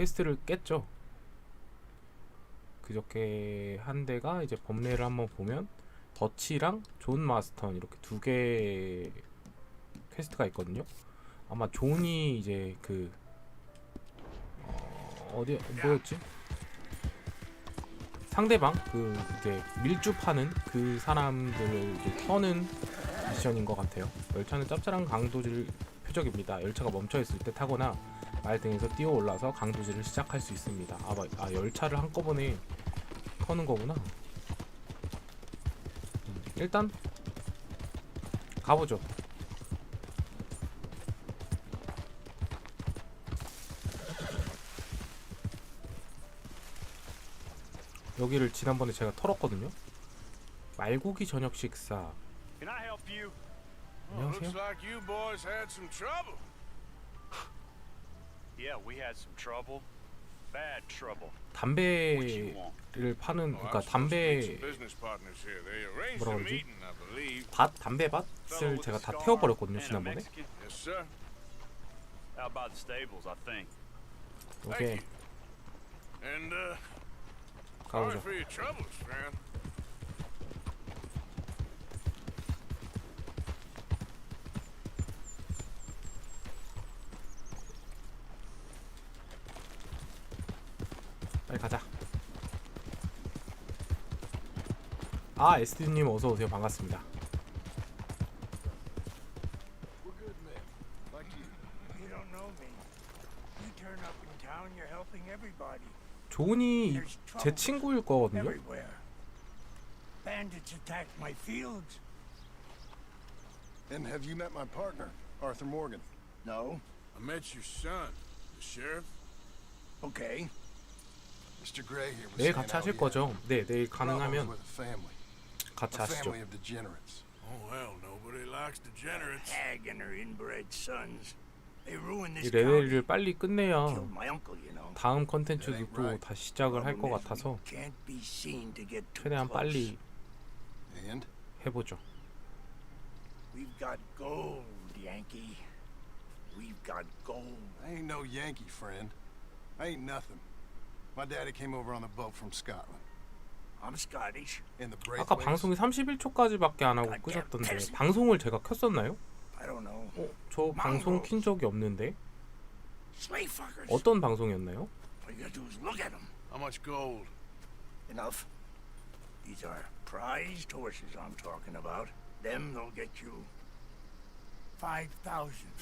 퀘스트를 깼죠. 그저께 한 대가 이제 범례를 한번 보면 더치랑 존 마스턴 이렇게 두 개 퀘스트가 있거든요. 아마 존이 이제 그 어, 어디 뭐였지? 상대방 그 이제 밀주파는 그 사람들을 이제 터는 미션인 것 같아요. 열차는 짭짤한 강도질 표적입니다. 열차가 멈춰 있을 때 타거나 말등에서 뛰어 올라서 강도질을 시작할 수 있습니다. 아, 마- 아 열차를 한꺼번에 터는 거구나. 음, 일단 가보죠. 여기를 지난번에 제가 털었거든요. 말고기 저녁 식사. 안녕하세요. like you boys had some trouble. Yeah, we had some trouble. Bad trouble. What you 담배를? 파는 Oh, 그러니까 담배 뭐라 그러지? 밭 담배 Fellow 밭을 with 제가 다 태워 버렸거든요 and a 지난번에. 오케이 uh, 가보죠. for your troubles, friend. 빨리 가자. 아 에스디님 어서 오세요 반갑습니다. There's 제 친구일 거거든요. Bandits attacked my fields. And have you met my partner, Arthur Morgan? No. I met your son, the sheriff. Okay. Mr. Gray here was 내일 같이 하실 거죠? 네 내일 가능하면 with a family, 같이 a 하시죠. family of degenerates. Oh well, nobody likes degenerates. Hag and her inbred sons. They ruined 이 this 레벨을. 빨리 끝내야 Killed my uncle, you know. 다음 컨텐츠도 또 다시 시작을 할 것 같아서 we can't be seen to get too 최대한. 빨리 해보죠. We've got gold, Yankee. We've got gold. I ain't no Yankee friend. I ain't nothing. My daddy came over on the boat from Scotland. I'm Scottish. In the 아까 Braithwaites. 방송이 31초까지밖에 안 하고 끄셨던데 방송을 제가 켰었나요? I don't know. 어, 저 방송 킨 적이 없는데 Slave fuckers. 어떤 방송이었나요? All you gotta do is look at them. How much gold? Enough. These are prized horses I'm talking about. Them they'll get you five thousand.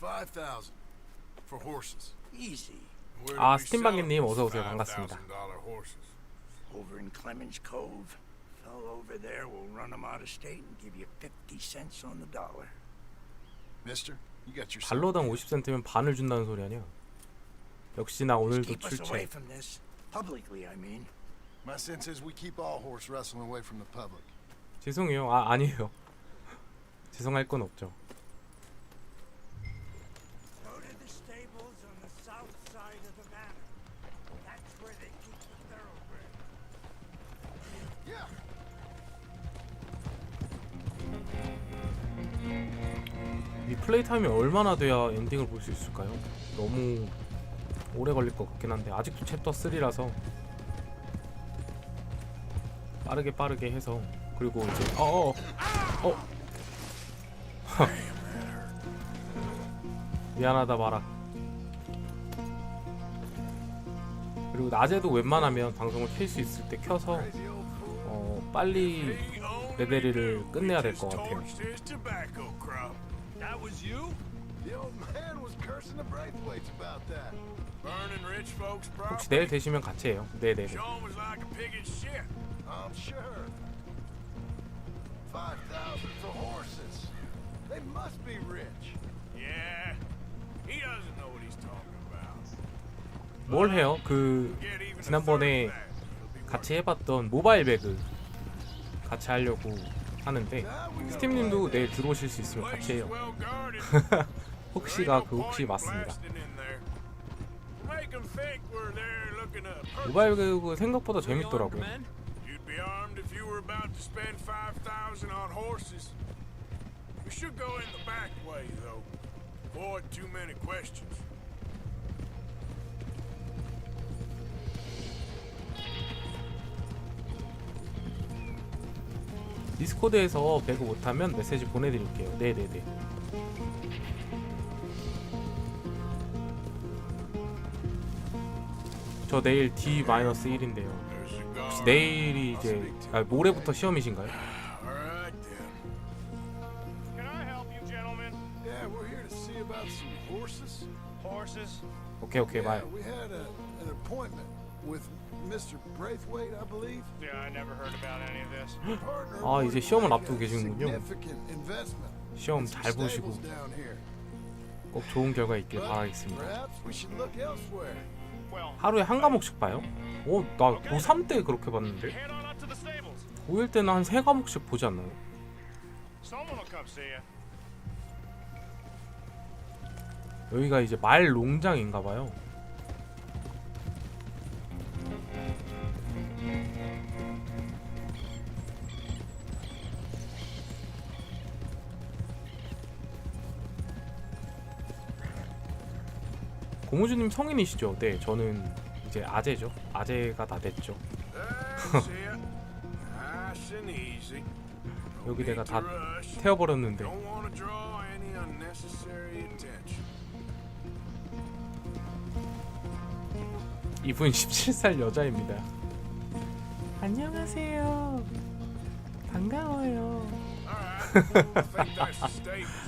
Five thousand for horses. Easy. 아, 스팀방개님 어서 오세요. 반갑습니다. $5,000 horses? Over in Clemens Cove. Fellow over there will run them out of state and give you fifty cents on the dollar. Mister, you got your 달러당 50센트면 반을 준다는 소리 아니야? 역시나 Just 오늘도 keep us away 출첵. from this. Publicly, I mean. My sense is we keep all horse wrestling away from the public. 죄송해요. 아 아니에요. 죄송할 건 없죠. 플레이 타임이 얼마나 돼야 엔딩을 볼 수 있을까요? 너무 오래 걸릴 것 같긴 한데 아직도 챕터 3라서 빠르게 빠르게 해서 그리고 이제 어어 어. 미안하다 마라. 그리고 낮에도 웬만하면 방송을 켤 수 있을 때 켜서 어 빨리 me, 끝내야 될 것 같아요. Was you? The old man was cursing the Braithwaites about that. Burning rich folks' 혹시 property. 내일 되시면 같이 해요. 네네네. Sean was like a pig in shit. I'm sure. Five thousand for horses. They must be rich. Yeah, he doesn't know what he's talking about. 뭘 해요? 그 Get even a 지난번에 third of that. It'll be 같이 해봤던 모바일 배그 같이 하려고 하는데 스팀님도 내일 들어오실 수 있으면. 같이 해요. 혹시가 그 혹시 맞습니다. 모바일 배그 생각보다 재밌더라고요. You'd be armed if you were about to spend 5,000 on horses. We should go in the back way, though. Avoid too many questions. 디스코드에서 배그 못하면 메시지 보내드릴게요. 네네네. 저 내일 D-1인데요. There's a 혹시. 내일이 이제 아, 모레부터 시험이신가요? 오케이 오케이 말. Mr. Braithwaite, I believe. Yeah, I never heard about any of this. 아, 이제 시험을 앞두고 a 계시는군요. significant investment 시험 잘 보시고 stables down here. 꼭 좋은 결과 있길 바라겠습니다. perhaps we should look elsewhere. Well, 하루에 한 과목씩 봐요? 오, 나 고3 때 그렇게 봤는데 head on up to the stables. 고1 때는 한 세 과목씩 보지 않나요? Someone will come see you. 여기가 이제 말 농장인가 봐요. 고무주님 성인이시죠? 네, 저는 이제 아재죠. 아재가 다 됐죠. 여기 내가 다. 태워버렸는데. 이분 17살 여자입니다. 안녕하세요. 반가워요.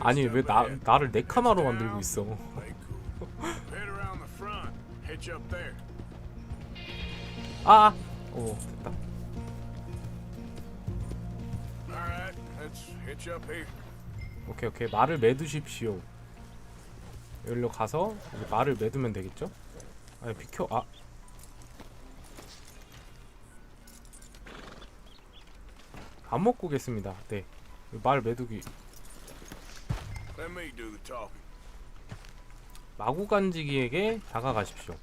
아니 왜 나. 나를 네카마로 만들고 있어? Hitch up there. 아, 오 됐다. All right. Let's hitch up here. 오케이 오케이 말을 매두십시오. 여기로 가서 이제 말을 매두면 되겠죠? 아 비켜 아. 밥 먹고 오겠습니다. 네. 말 매두기 Let me do the talking. 마구 간지기에게 다가가십시오.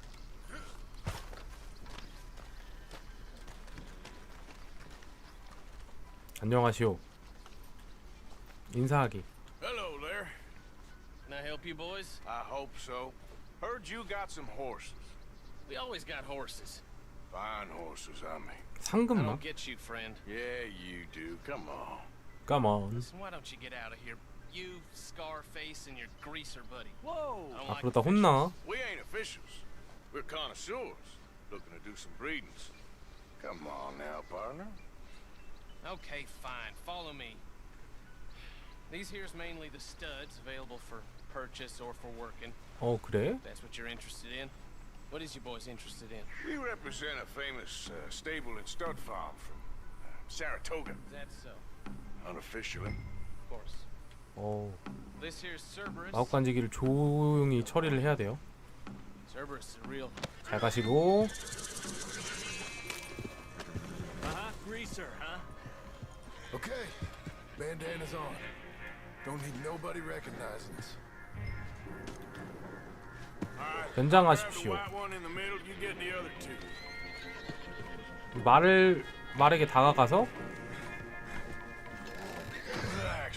안녕하시오. 인사하기. Hello there. Can I help you boys? I hope so. Heard you got some horses. We always got horses. Fine horses, I mean. I 상금마? don't get you, friend. Yeah, you do. Come on. Come on. Listen, why don't you get out of here? You, Scarface, and your greaser buddy. Whoa! I don't 아 like 그러다 officials. 혼나. We ain't officials. We're connoisseurs looking to do some breedings. Come on now, partner. Okay, fine. Follow me. These here's mainly the studs available for purchase or for working. 어 그래? If that's what you're interested in. What is you boys interested in? We represent a famous uh, stable and stud farm from uh, Saratoga, Is that so? unofficially. Of course. 어 This here's Cerberus. 마구간지기를 조용히 처리를 해야 돼요. Cerberus is a real. 잘 가시고 Uh-huh. Greaser, huh? Okay, bandana's on. Don't need nobody recognizing us. All right. 변장하십시오. Grab the white one in the middle. You get the other two. 말을 말에게 다가가서.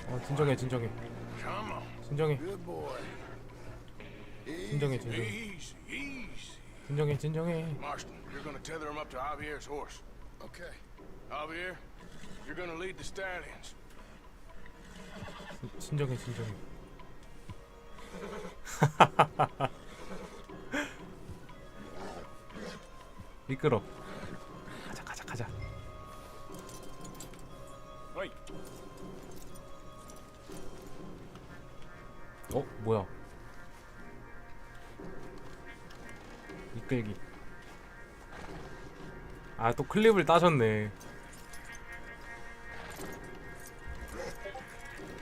어 진정해 진정해. 진정해. 진정해 진정해 Easy, easy. 진정해 진정해 Marston, you're gonna tether him up to Javier's horse. Okay. Javier, you're gonna lead the stallions. 진정해 진정해 미끄러 클립을 따셨네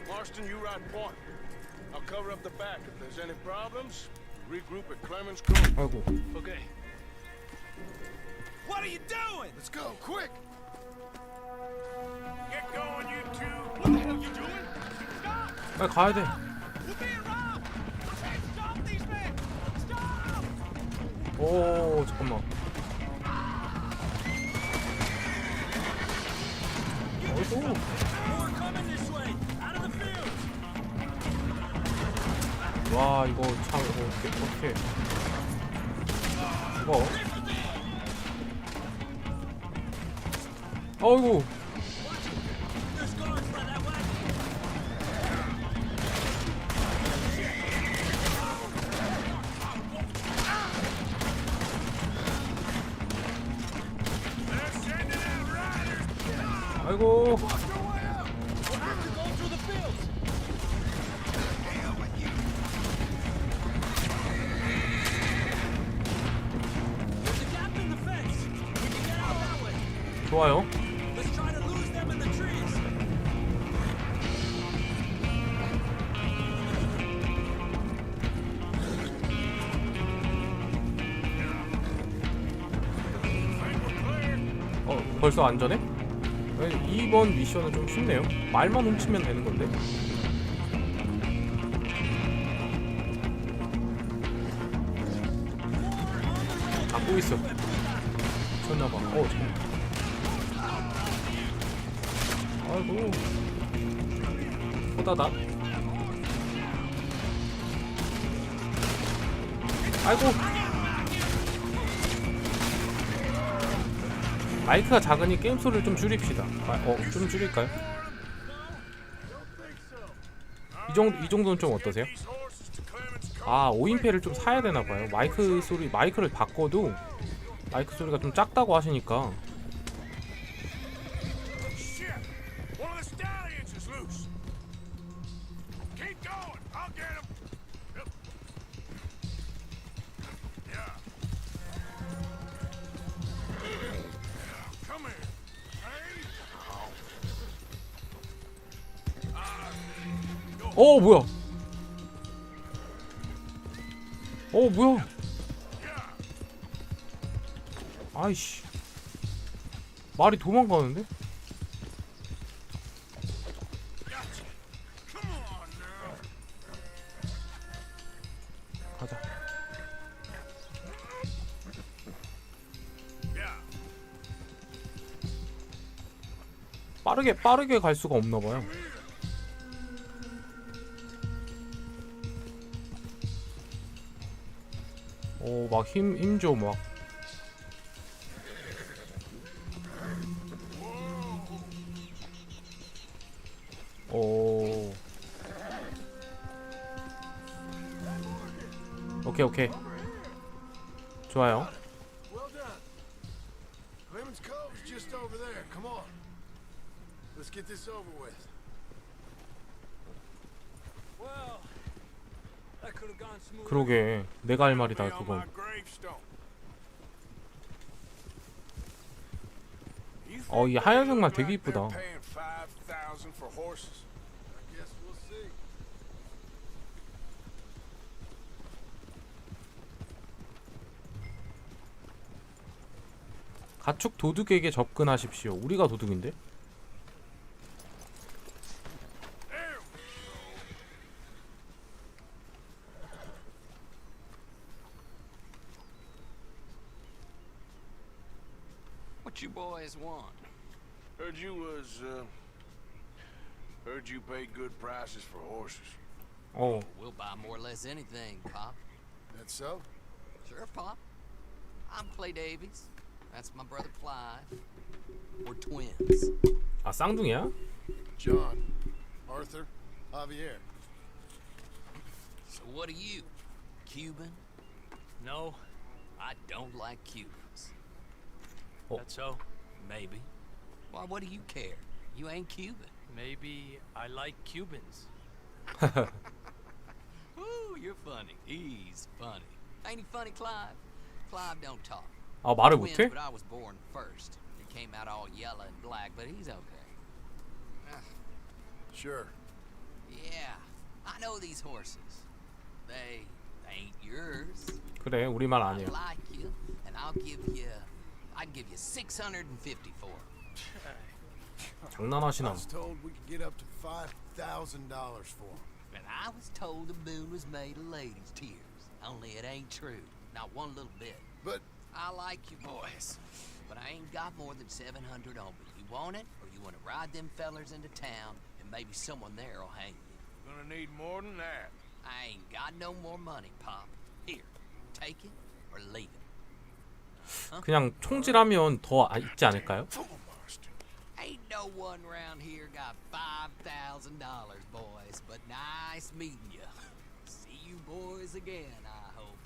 Marston, you ride point. I'll cover up the back. If there's any problems, regroup at Clemens Cove. 아이고 Okay. What are you doing? Let's go, quick! Get going, you two. What the hell you doing? Stop! 빨리 가야 돼 We're being robbed! Hey, stop these men! Stop! 오 잠깐만 와 이거 참 어떻게 어떻게 죽어. 어이구 좋아요. 어 벌써 안전해? 왜 2번 미션은 좀 쉽네요. 말만 훔치면 되는 건데. 잡고 있어. 미쳤나봐. 어 잠깐 아이고 호다닥 아이고 마이크가 작으니 게임 소리를 좀 줄입시다. 아, 어, 좀 줄일까요? 이 정도 이 정도는 좀 어떠세요? 아, 5인패를 좀 사야 되나 봐요. 마이크 소리 마이크를 바꿔도 마이크 소리가 좀 작다고 하시니까 어, 뭐야? 어, 뭐야? 아이씨. 말이 도망가는데? 가자. 빠르게 빠르게 갈 수가 없나 봐요. 막 힘 힘줘 막. 오. 오케이 오케이. 좋아요. Well done. Clemens Cove's just over there. Come on. Let's get this over with. Well, that could have gone smooth. 그러게 내가 할 말이다 그건. 어, 이 하얀색 말 되게 이쁘다. Paying 5,000 for horses. I guess we'll see. 가축 도둑에게 접근하십시오. 우리가 도둑인데? you boys want? Heard you was, uh... Heard you paid good prices for horses. 어, We'll buy more or less anything, Pop. That so? Sure, Pop. I'm Clay Davies. That's my brother Clive. We're twins. 아 쌍둥이야? John, Arthur, Javier. So what are you? Cuban? No, I don't like Cubans. Oh. that's so. Maybe. Why, what do you care? You ain't Cuban. Maybe I like Cubans. Ooh, you're funny. He's funny. Ain't he funny, Clive? Clive don't talk. 아 말을 Twins, 못해? but I was born first. He came out all yellow and black, but he's okay. Sure. Yeah, I know these horses. They ain't yours. 그래 우리 말 I 아니야. like you, and I'll give you. I give you 650 for 'em. I 장난하시나? was told we could get up to five thousand dollars for him. And I was told the moon was made of ladies' tears. Only it ain't true. Not one little bit. But I like you boys, but I ain't got more than 700 on me. You want it, or you want to ride them fellers into town, and maybe someone there'll hang you. Gonna need more than that. I ain't got no more money, Pop. Here, take it or leave it. 그냥 총질하면 더 아- 있지 않을까요? Ain't no one round here got five thousand dollars, boys. But nice meeting you. See you boys again, I hope.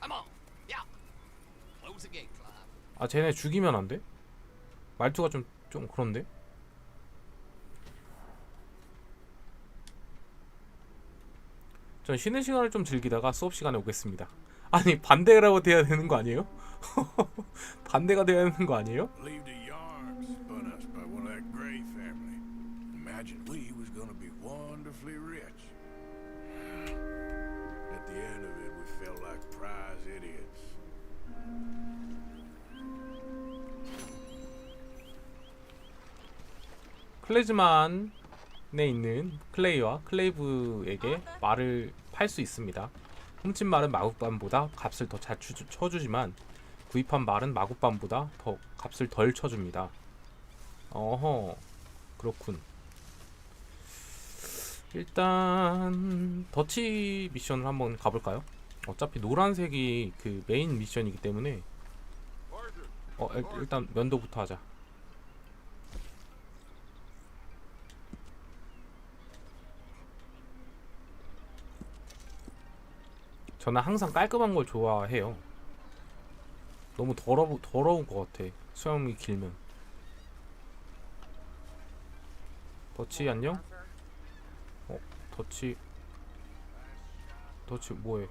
Come on, yeah. Close the gate, Clive. 아 쟤네 죽이면 안 돼? 말투가 좀 좀 그런데. 전 쉬는 시간을 좀 즐기다가 수업 시간에 오겠습니다. 아니 반대라고 돼야 되는 거 아니에요? 반대가 돼야 되는 거 아니에요? 클레즈만에 있는 클레이와 클레이브에게 말을 팔 수 있습니다. 훔친 말은 마구밤보다 값을 더 잘 쳐주지만 구입한 말은 마구밤보다 더 값을 덜 쳐줍니다. 어허 그렇군. 일단 더치 미션을 한번 가볼까요? 어차피 노란색이 그 메인 미션이기 때문에 어 일- 일단 면도부터 하자. 저는 항상 깔끔한 걸 좋아해요. 너무 더러 더러운 것 같아. 수염이 길면. 더치 안녕? 어, 더치. 더치 뭐해?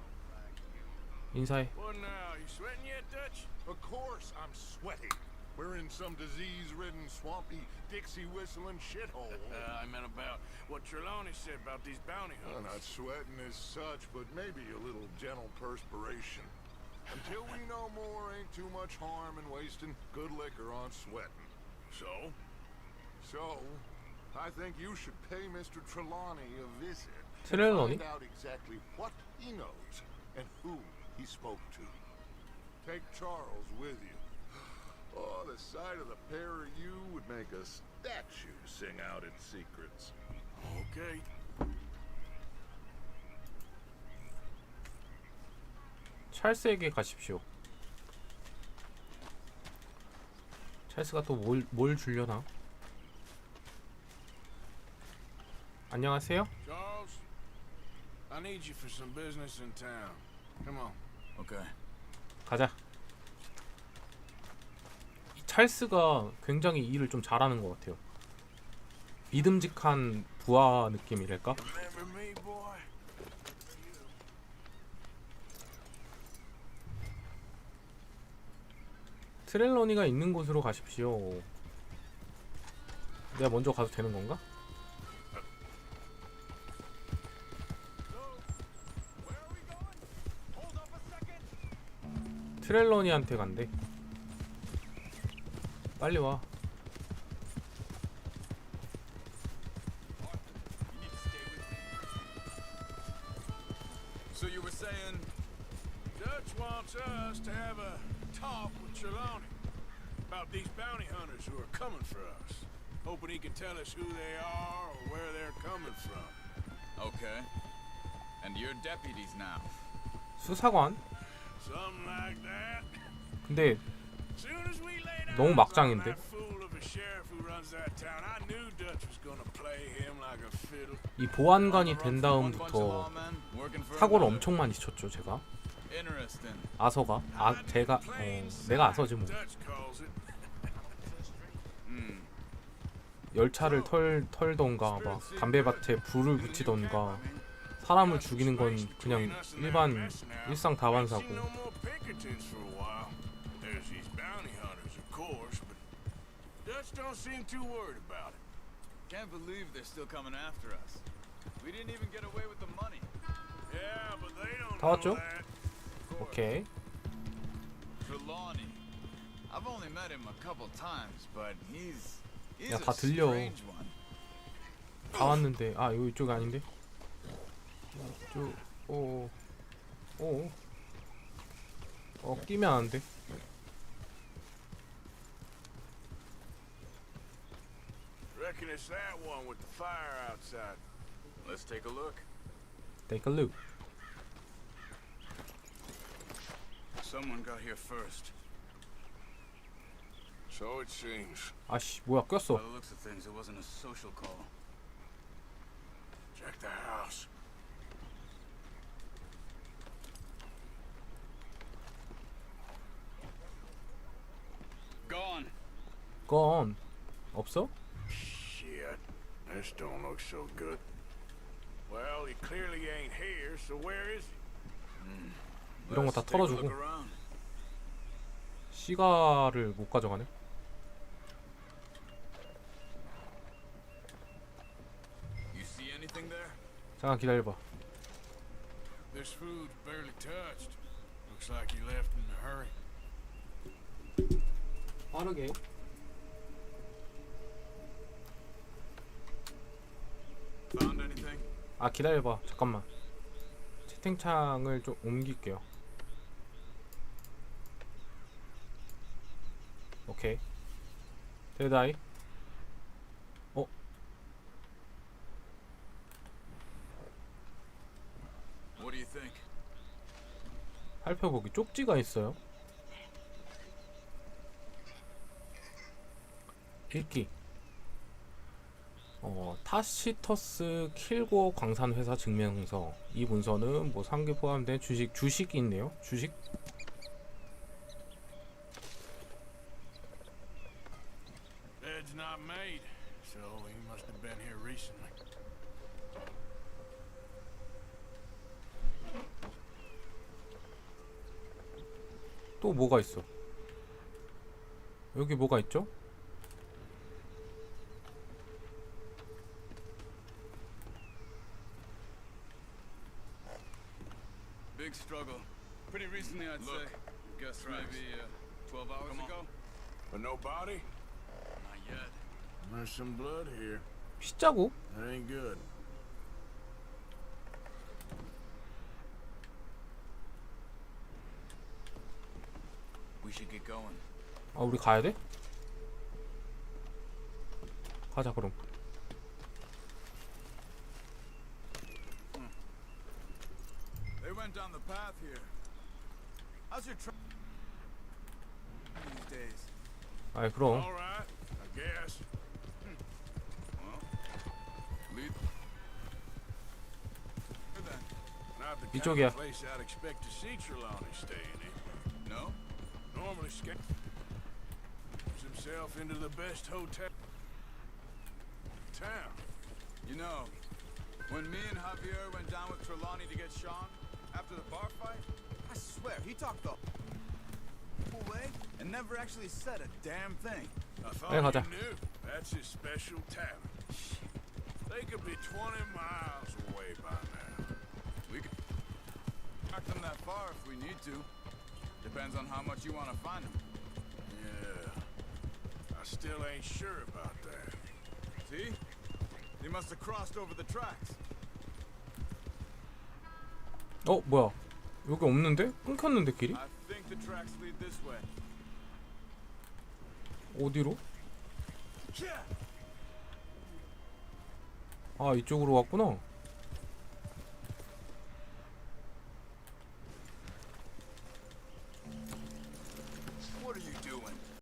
인사해. What now? You sweating yet, Dutch? Of course I'm sweating. We're in some disease-ridden, swampy, Dixie-whistling shithole. Uh, I meant about what Trelawney said about these bounty I'm hunters. not sweating as such, but maybe a little gentle perspiration. Until we know more, ain't too much harm in wasting good liquor on sweating. So? So, I think you should pay Mr. Trelawney a visit. Trelawney. Find out exactly what he knows and who he spoke to. Take Charles with you. Oh, the sight of the pair of you would make a statue sing out its secrets. Okay, 찰스에게 가십시오. 찰스가 또 뭘뭘 주려나? 안녕하세요. Charles, I need you for some business in town. Come on. Okay. 가자. 이 찰스가 굉장히 일을 좀 잘하는 것 같아요. 믿음직한 부하 느낌이랄까? Remember me, boy? 트렐러니가 있는 곳으로 가십시오. 내가 먼저 가도 되는 건가? 트렐러니한테 간대. 빨리 와. So you were saying? Dutch wants us to have a talk with Trelawney about these bounty hunters who are coming for us. Hoping he can tell us who they are or where they're coming from. Okay. And you're deputies now. 수사관? Something like that. 근데 Soon as we laid 너무 eyes 막장인데? on that fool of a sheriff who runs that town, I knew Dutch was gonna play him like a fiddle. 이 보안관이 된 다음부터 lawmen, working for 사고를. 엄청 많이 쳤죠 제가. Interesting. 아서가 아 제가 어 내가 아서지 뭐. Hmm. 열차를 털 털던가 막 담배밭에 불을 붙이던가 사람을 죽이는 건 그냥 일반 일상 다반사고 Seen no more Pinkertons for a while. There's these bounty hunters, of course, but Dutch don't seem too worried about it. Can't believe they're still coming after us. We didn't even get away with the money. Yeah, but they don't 다 know 왔죠? that. 오케이 Trelawney. I've only met him a couple times, but he's he's 야, 다 들려. 다 왔는데 아 여기 이쪽이 아닌데 이쪽 오오 어 끼면 안 돼 Reckon it's that one with the fire outside. Let's take a look. Take a look Someone got here first. So it seems. Aș voi acasă. By the looks of things, it wasn't a social call. Check the house. Gone. Gone. so Shit. This don't look so good. Well, he clearly ain't here, so where is he? Hmm. 이런 거 다 털어주고. 시가를 못 가져가네. You? 잠깐 기다려봐. This food's barely touched. Looks like he left in a hurry. 빠르게. Found anything? 아 기다려봐. 잠깐만. 채팅창을 좀 옮길게요. 오케이. 데드아이. 어? Think? 살펴보기 쪽지가 있어요. 읽기. 어, 타시터스 킬고 광산 회사 증명서. 이 문서는 뭐 상계 포함된 주식 주식이 있네요. 주식. Bed's not made, so he must have been here recently. 또 뭐가 있어? 여기 뭐가 있죠? Big struggle. Pretty recently, I'd say. Guess maybe uh, 12 hours ago? But no body? There's some blood here. 피자국? That ain't good. We should get going. 아 우리 가야 돼? 가자 그럼. They went down the path here. How's your tra- these days? 아이 그럼. All right, I guess. 이쪽이야. of place I'd expect to see Trelawney staying in. No? Normally, Sca- puts himself into the best hotel in town. You know, when me and Javier went down with Trelawney to get Sean after the bar fight, I swear he talked the whole way and never actually said a damn thing. I thought 네, 가자. you knew. That's his special talent. They could be 20 miles away by now. We could track them that far if we need to. Depends on how much you want to find them. Yeah. I still ain't sure about that. See? They must have crossed over the tracks. 어 뭐야? 여기 없는데? 끊겼는데 길이? I think the tracks lead this way. 어디로? 아 이쪽으로 왔구나.